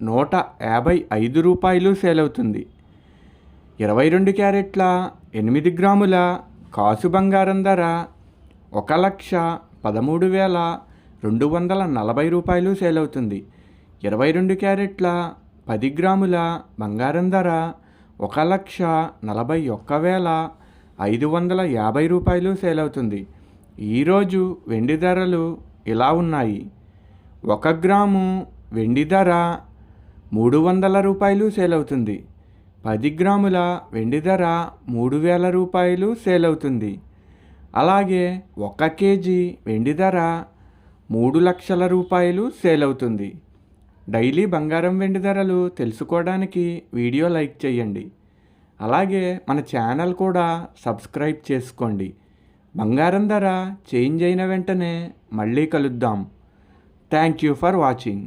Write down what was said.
నూట యాభై ఐదు రూపాయలు సేల్ అవుతుంది ఇరవై రెండు క్యారెట్ల ఎనిమిది గ్రాముల కాసు బంగారం ధర ఒక లక్ష పదమూడు వేల రెండు వందల నలభై రూపాయలు సేల్ అవుతుంది ఇరవై రెండు క్యారెట్ల పది గ్రాముల బంగారం ధర ఒక లక్ష నలభై ఒక్క వేల ఐదు వందల యాభై రూపాయలు సేల్ అవుతుంది ఈరోజు వెండి ధరలు ఇలా ఉన్నాయి. ఒక గ్రాము వెండి ధర మూడు వందల రూపాయలు సేల్ అవుతుంది పది గ్రాముల వెండి ధర మూడు వేల రూపాయలు సేల్ అవుతుంది అలాగే ఒక కేజీ వెండి ధర మూడు లక్షల రూపాయలు సేల్ అవుతుంది డైలీ బంగారం వెండి ధరలు తెలుసుకోవడానికి వీడియో లైక్ చేయండి. అలాగే మన ఛానల్ కూడా సబ్స్క్రైబ్ చేసుకోండి. బంగారం ధర చేంజ్ అయిన వెంటనే మళ్ళీ కలుద్దాం. Thank you for watching.